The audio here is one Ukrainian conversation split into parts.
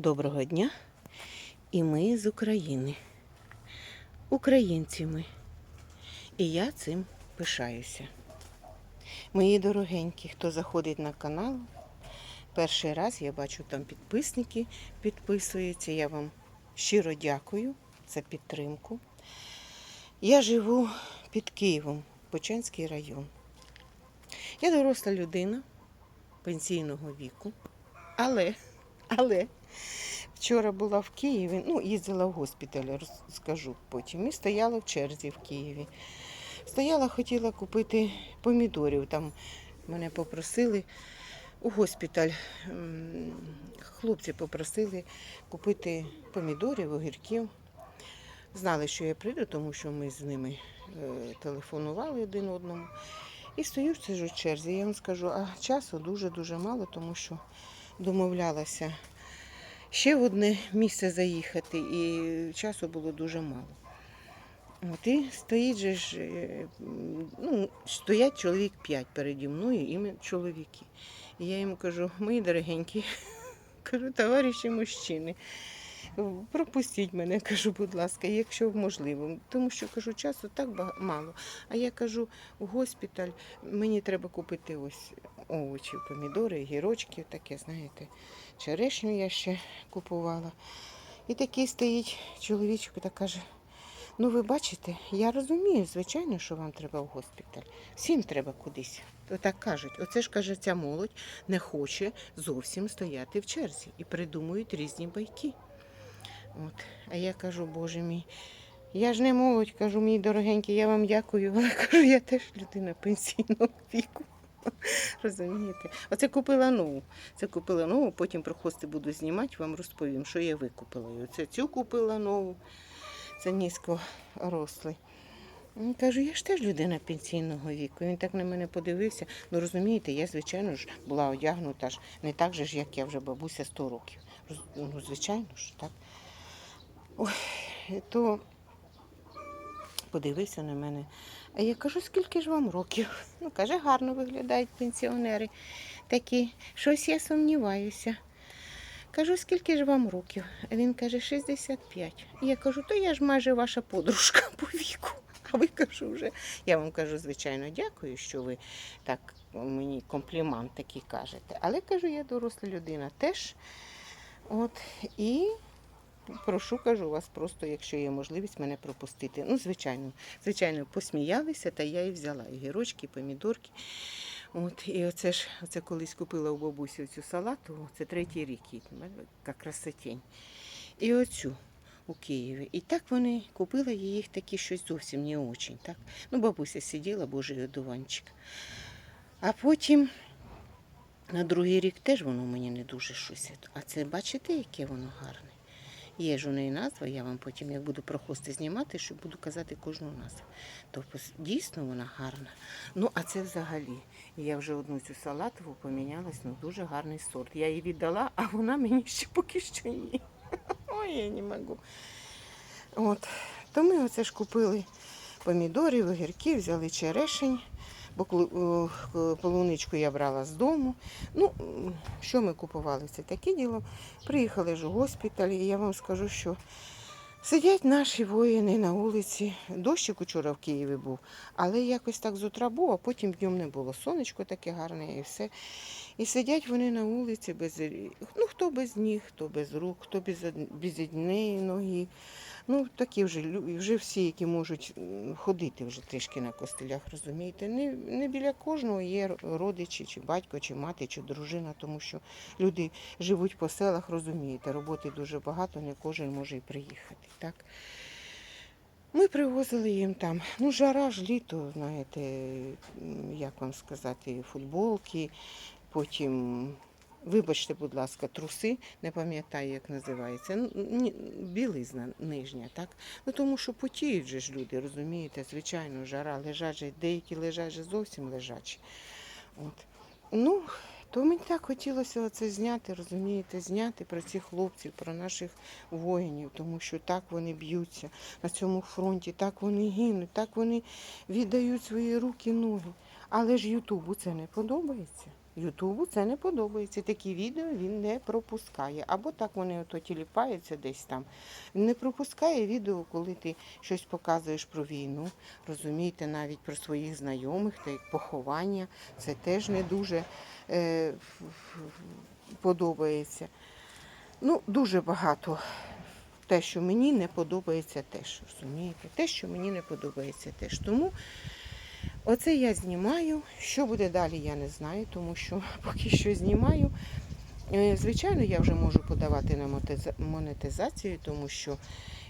Доброго дня. І ми з України. Українці ми. І я цим пишаюся. Мої дорогенькі, хто заходить на канал, перший раз я бачу там підписники підписуються. Я вам щиро дякую за підтримку. Я живу під Києвом, Почанський район. Я доросла людина пенсійного віку, але, але вчора була в Києві, ну, їздила в госпіталь, розкажу потім, і стояла в черзі в Києві. Стояла, хотіла купити помідорів. Там мене попросили у госпіталь. Хлопці попросили купити помідорів, огірків. Знали, що я прийду, тому що ми з ними е, телефонували один одному. І стою в цій черзі. Я вам скажу, а часу дуже-дуже мало, тому що домовлялася ще в одне місце заїхати, і часу було дуже мало. От і стоїть же ж, е, ну, стоять чоловік п'ять переді мною, і чоловіки. І я йому кажу, мої дорогенькі, кажу, товариші мужчини, пропустіть мене, кажу, будь ласка, якщо можливо. Тому що кажу, часу так мало. А я кажу, у госпіталь мені треба купити ось овочі, помідори, гірочки, таке, знаєте, черешню я ще купувала. І такий стоїть чоловічок та каже. Ну, ви бачите, я розумію, звичайно, що вам треба в госпіталь. Всім треба кудись. Отак кажуть. Оце ж каже, ця молодь не хоче зовсім стояти в черзі і придумують різні байки. От. А я кажу, боже мій, я ж не молодь, кажу, мій дорогенький, я вам дякую, але кажу, я теж людина пенсійного віку. Розумієте? Оце купила нову. Це купила нову, потім про хости буду знімати, вам розповім, що я викупила. Оце цю купила нову. Це низько рослий. Він Кажу, я ж теж людина пенсійного віку. Він так на мене подивився. Ну розумієте, я, звичайно ж, була одягнута ж не так же ж, як я вже бабуся 100 років. Ну, звичайно ж, так. Ой, то подивився на мене. А я кажу, скільки ж вам років? Ну, каже, гарно виглядають пенсіонери. Такі, щось я сумніваюся. Кажу, скільки ж вам років? А він каже, 65. Я кажу, то я ж майже ваша подружка по віку. А ви кажу вже. Я вам кажу, звичайно, дякую, що ви так мені комплімент такий кажете. Але кажу, я доросла людина теж. От, і прошу, кажу вас просто, якщо є можливість мене пропустити. Ну, звичайно, звичайно, посміялися, та я і взяла і гірочки, і помідорки. От, і оце ж оце колись купила у бабусі цю салату, це третій рік яка красотень. І оцю у Києві. І так вони купила їх такі щось зовсім не очень. Так? Ну, бабуся сиділа, божий одуванчик. А потім на другий рік теж воно мені не дуже щось. А це бачите, яке воно гарне. Є ж у неї назва, я вам потім, як буду про хости знімати, що буду казати кожну назву. Тобто дійсно вона гарна. Ну, а це взагалі. Я вже одну цю салатову помінялась, ну дуже гарний сорт. Я її віддала, а вона мені ще поки що ні. Ой, я не можу. От. То ми оце ж купили помідорів, огірки, взяли черешень, бо е, полуничку я брала з дому. Ну, що ми купували? Це таке діло. Приїхали ж у госпіталь, і я вам скажу, що сидять наші воїни на вулиці. Дощик учора в Києві був, але якось так з утра був, а потім днем не було. Сонечко таке гарне і все. І сидять вони на вулиці без ну хто без ніг, хто без рук, хто без, без однієї ноги. Ну, такі вже, вже всі, які можуть ходити вже трішки на костелях, розумієте. Не, не біля кожного є родичі, чи батько, чи мати, чи дружина, тому що люди живуть по селах, розумієте, роботи дуже багато, не кожен може і приїхати. Так? Ми привозили їм там, ну, жара ж літо, знаєте, як вам сказати, футболки, потім, вибачте, будь ласка, труси, не пам'ятаю, як називається. Білизна нижня, так? Ну тому що потіють же ж люди, розумієте, звичайно, жара, лежать же, деякі лежать же зовсім лежачі. От. Ну, то мені так хотілося це зняти, розумієте, зняти про цих хлопців, про наших воїнів, тому що так вони б'ються на цьому фронті, так вони гинуть, так вони віддають свої руки, ноги. Але ж Ютубу це не подобається. Ютубу це не подобається. Такі відео він не пропускає. Або так вони ото тіліпаються десь там. Він не пропускає відео, коли ти щось показуєш про війну, розумієте, навіть про своїх знайомих, та поховання. Це теж не дуже е, подобається. Ну, дуже багато. Те, що мені не подобається теж. Розумієте? Те, що мені не подобається теж. Тому оце я знімаю. Що буде далі, я не знаю, тому що поки що знімаю. Е, Звичайно, я вже можу подавати на монетизацію, тому що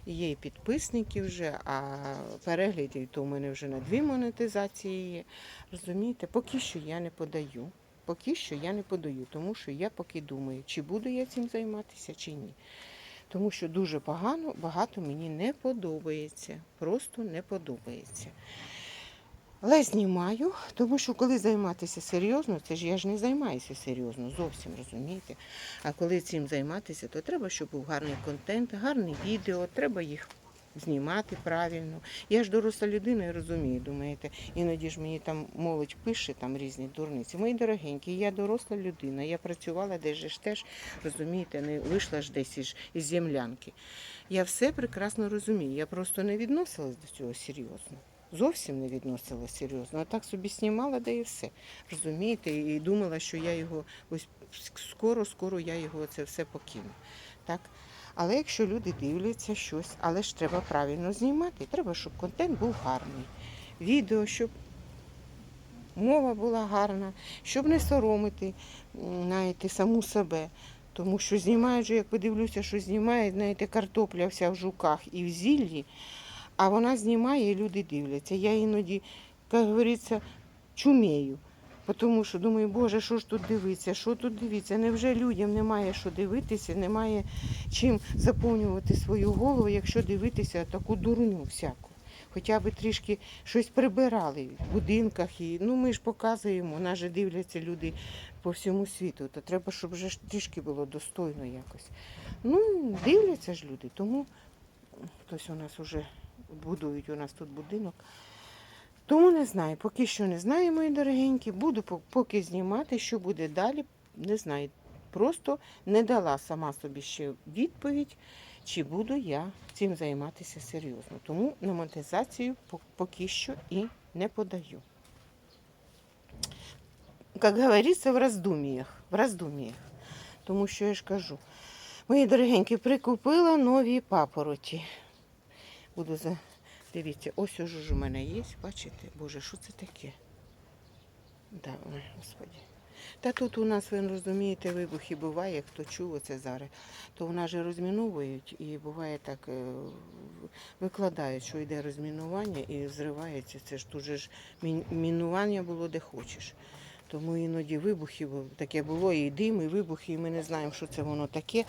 є і підписники вже, а переглядів то у мене вже на дві монетизації є. Розумієте, поки що я не подаю. Поки що я не подаю, тому що я поки думаю, чи буду я цим займатися, чи ні. Тому що дуже погано, багато мені не подобається. Просто не подобається. Але знімаю, тому що коли займатися серйозно, це ж я ж не займаюся серйозно, зовсім розумієте. А коли цим займатися, то треба, щоб був гарний контент, гарне відео, треба їх знімати правильно. Я ж доросла людина і розумію, думаєте, іноді ж мені там молодь пише там різні дурниці. Мої дорогенькі, я доросла людина, я працювала десь ж теж, розумієте, не вийшла ж десь із, із землянки. Я все прекрасно розумію. Я просто не відносилась до цього серйозно. Зовсім не відносила серйозно. А так собі знімала, да і все. Розумієте, і думала, що я його ось скоро, скоро я його це все покину. Так? Але якщо люди дивляться щось, але ж треба правильно знімати, треба, щоб контент був гарний. Відео, щоб мова була гарна, щоб не соромити знаєте, саму себе. Тому що знімають же, як подивлюся, що знімає, знаєте, картопля вся в жуках і в зіллі, а вона знімає і люди дивляться. Я іноді, як говориться, чумею. Тому що думаю, Боже, що ж тут дивитися, що тут дивитися? Невже людям немає що дивитися, немає чим заповнювати свою голову, якщо дивитися таку дурню всяку. Хоча б трішки щось прибирали в будинках. І, ну, ми ж показуємо, нас же дивляться люди по всьому світу. То треба, щоб вже трішки було достойно якось. Ну, дивляться ж люди, тому хтось у нас вже будують у нас тут будинок. Тому не знаю, поки що не знаю, мої дорогенькі. Буду поки знімати, що буде далі, не знаю. Просто не дала сама собі ще відповідь, чи буду я цим займатися серйозно. Тому на монетизацію поки що і не подаю. Як говориться, в роздуміях. В роздуміях. Тому що я ж кажу, мої дорогенькі, прикупила нові папороті. Буду за. Дивіться, ось уже ж у мене є, бачите? Боже, що це таке? Да, ой, господі. Та тут у нас, ви розумієте, вибухи буває, хто чув оце зараз, то у нас же розміновують і буває так, е, викладають, що йде розмінування і зривається. Це ж дуже ж мінування було де хочеш. Тому іноді вибухи таке було, і дим, і вибухи, і ми не знаємо, що це воно таке.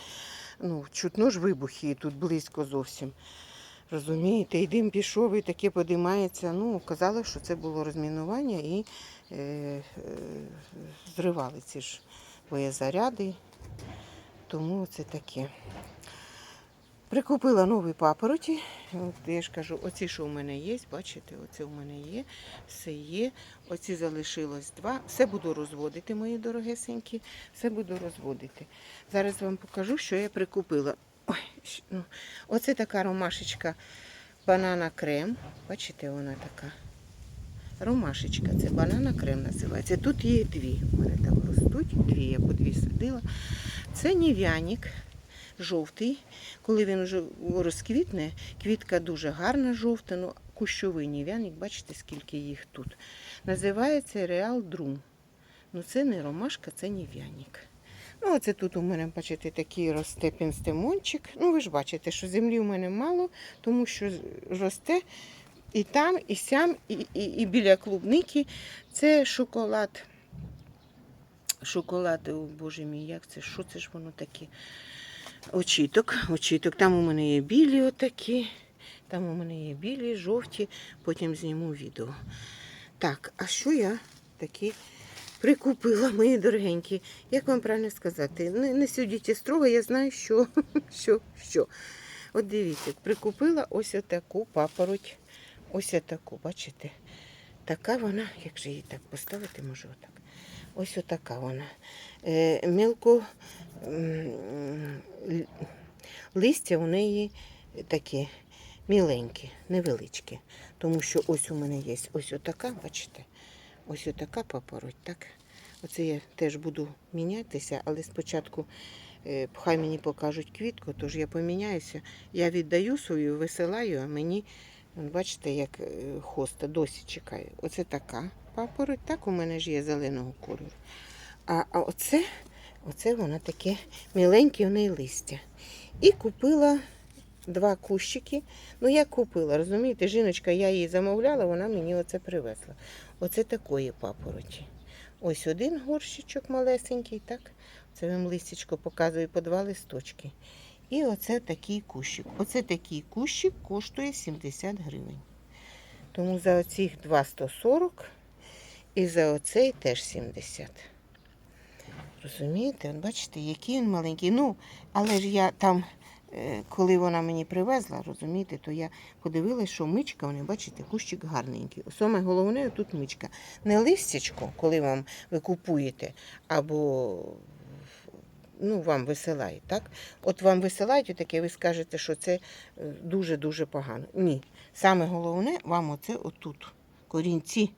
Ну, чутно ж вибухи і тут близько зовсім. Розумієте, і дим пішов, і таке подимається. Ну, казали, що це було розмінування і е, е, зривали ці ж боєзаряди. Тому це таке. Прикупила нові папороті. От я ж кажу, оці, що у мене є, бачите, оце у мене є, все є. Оці залишилось два. Все буду розводити, мої дорогесенькі, все буду розводити. Зараз вам покажу, що я прикупила. Ой, ну, оце така ромашечка банана крем. Бачите, вона така. Ромашечка, це банана крем називається. Тут є дві. У мене там ростуть, дві, я по дві садила. Це нів'яник жовтий. Коли він вже розквітне, квітка дуже гарна, жовта, ну кущовий нів'яник, бачите, скільки їх тут. Називається Реал Друм. Ну це не ромашка, це нів'яник. Ну, оце тут у мене, бачите, такий росте пінстемончик. Ну, ви ж бачите, що землі у мене мало, тому що росте і там, і сям, і, і, і біля клубники. Це шоколад. Шоколад, о боже мій, як це? Що це ж воно таке? Очіток, очіток. Там у мене є білі отакі. Там у мене є білі, жовті, потім зніму відео. Так, а що я такі прикупила, мої дорогенькі? Як вам правильно сказати? Не, не судіть строго, я знаю, що, що, що. От дивіться, прикупила ось таку папороть. Ось таку, бачите? Така вона, як же її так поставити, може отак. Ось отака вона. Е, мілко листя у неї такі міленькі, невеличкі. Тому що ось у мене є ось отака, бачите? Ось отака папороть, так? Оце я теж буду мінятися, але спочатку е, хай мені покажуть квітку, тож я поміняюся. Я віддаю свою, висилаю, а мені, бачите, як е, хоста досі чекає. Оце така папороть, так у мене ж є зеленого кольору. А, а оце, оце вона таке міленьке у неї листя. І купила два кущики. Ну, я купила, розумієте, жіночка, я її замовляла, вона мені оце привезла. Оце такої папороті. Ось один горщичок малесенький, так? Це вам листячко показую по два листочки. І оце такий кущик. Оце такий кущик коштує 70 гривень. Тому за оцих два 140 і за оцей теж 70. Розумієте, От бачите, який він маленький. Ну, але ж я там, коли вона мені привезла, розумієте, то я подивилась, що мичка, вони, бачите, кущик гарненький. Саме головне тут мичка. Не листячко, коли вам ви купуєте, або ну, вам висилають, так? От вам висилають таке, ви скажете, що це е, дуже-дуже погано. Ні. Саме головне вам оце отут, корінці.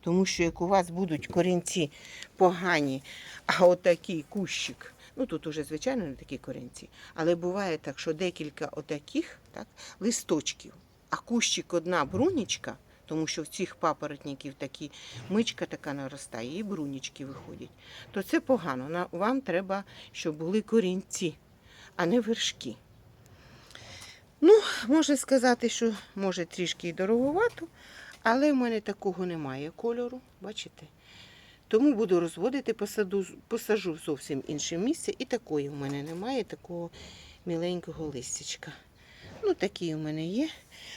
Тому що як у вас будуть корінці погані, а отакий кущик, ну тут уже, звичайно, не такі корінці, але буває так, що декілька отаких так, листочків, а кущик одна брунічка, тому що в цих папоротників такі мичка така наростає, і брунічки виходять, то це погано. Вам треба, щоб були корінці, а не вершки. Ну, можна сказати, що може трішки і дороговато, але в мене такого немає кольору, бачите? Тому буду розводити, посаду, посажу в зовсім інше місце. І такої в мене немає, такого міленького листячка. Ну, такі у мене є.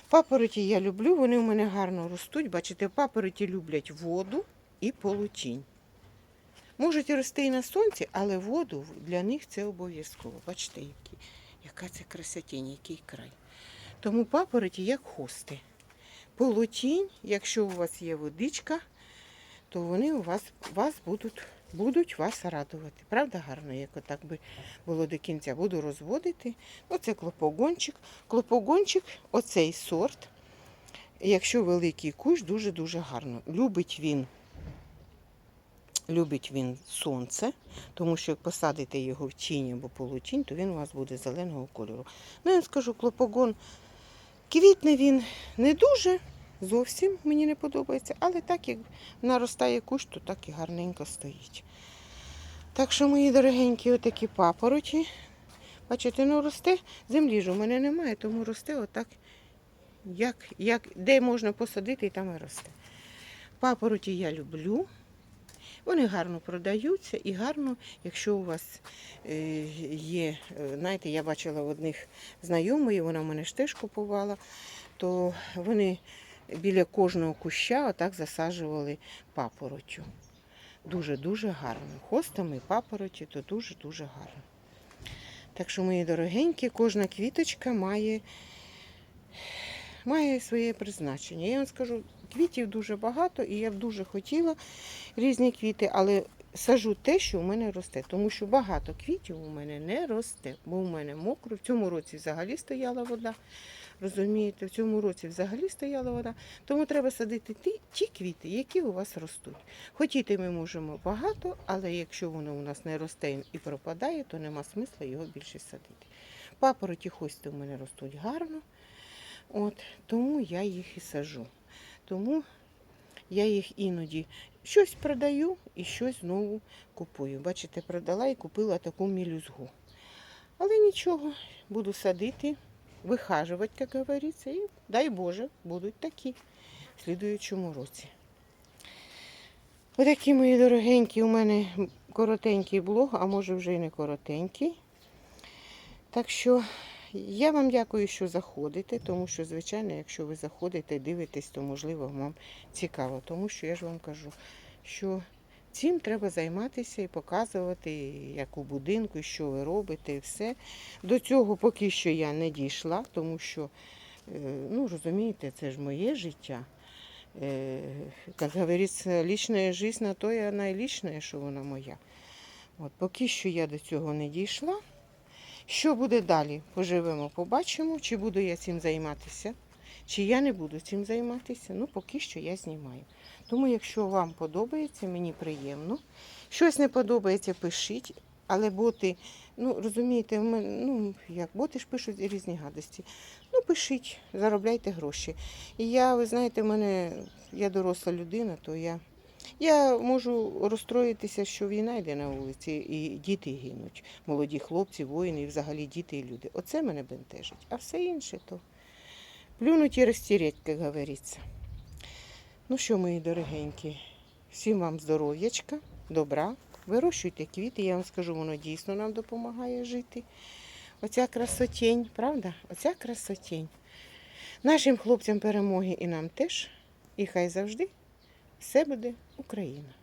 Папороті я люблю, вони у мене гарно ростуть. Бачите, папороті люблять воду і полутінь. Можуть рости і на сонці, але воду для них це обов'язково. Бачите, які, яка це красотінь, який край. Тому папороті як хости. Полутінь, якщо у вас є водичка, то вони у вас, вас будуть, будуть вас радувати. Правда, гарно, як отак би було до кінця. Буду розводити. Оце клопогончик. Клопогончик, оцей сорт. Якщо великий кущ, дуже-дуже гарно. Любить він, любить він сонце, тому що як посадите його в тінь або полутінь, то він у вас буде зеленого кольору. Ну, я вам скажу, клопогон квітне він не дуже, зовсім мені не подобається, але так як наростає кущ, то так і гарненько стоїть. Так що, мої дорогенькі, отакі папороті. Бачите, ну росте, землі ж у мене немає, тому росте отак, як, як, де можна посадити, і там і росте. Папороті я люблю. Вони гарно продаються і гарно, якщо у вас е, є, е, знаєте, я бачила одних знайомої, вона мене ж теж купувала, то вони біля кожного куща отак засаджували папоротю. Дуже-дуже гарно. Хостами папороті, то дуже-дуже гарно. Так що, мої дорогенькі, кожна квіточка має, має своє призначення. Я вам скажу, квітів дуже багато, і я б дуже хотіла різні квіти, але сажу те, що у мене росте. Тому що багато квітів у мене не росте, бо у мене мокро. В цьому році взагалі стояла вода. Розумієте, в цьому році взагалі стояла вода. Тому треба садити ті, ті квіти, які у вас ростуть. Хотіти ми можемо багато, але якщо воно у нас не росте і пропадає, то нема смисла його більше садити. Папороті хости у мене ростуть гарно, от, тому я їх і сажу. Тому я їх іноді щось продаю і щось знову купую. Бачите, продала і купила таку мілюзгу. Але нічого, буду садити, вихажувати, як говориться, і дай Боже, будуть такі в слідуючому році. Отакі мої дорогенькі, у мене коротенький блог, а може вже і не коротенький. Так що я вам дякую, що заходите, тому що, звичайно, якщо ви заходите, дивитесь, то можливо вам цікаво. Тому що я ж вам кажу, що цим треба займатися і показувати, як у будинку, що ви робите, і все. До цього поки що я не дійшла, тому що, е, ну розумієте, це ж моє життя. Е, як говориться, лічна жизнь на то і вона що вона моя. От, поки що я до цього не дійшла. Що буде далі? Поживемо, побачимо, чи буду я цим займатися, чи я не буду цим займатися. Ну, поки що я знімаю. Тому, якщо вам подобається, мені приємно. Щось не подобається, пишіть. Але боти, ну розумієте, в мене, ну як боти ж пишуть різні гадості. Ну, пишіть, заробляйте гроші. І я, ви знаєте, в мене я доросла людина, то я, я можу розстроїтися, що війна йде на вулиці, і діти гинуть. Молоді хлопці, воїни, і взагалі діти і люди. Оце мене бентежить. А все інше то плюнуть і розтірять, як говориться. Ну що, мої дорогенькі, всім вам здоров'ячка, добра. Вирощуйте квіти, я вам скажу, воно дійсно нам допомагає жити. Оця красотень, правда? Оця красотень. Нашим хлопцям перемоги і нам теж. І хай завжди все буде Україна.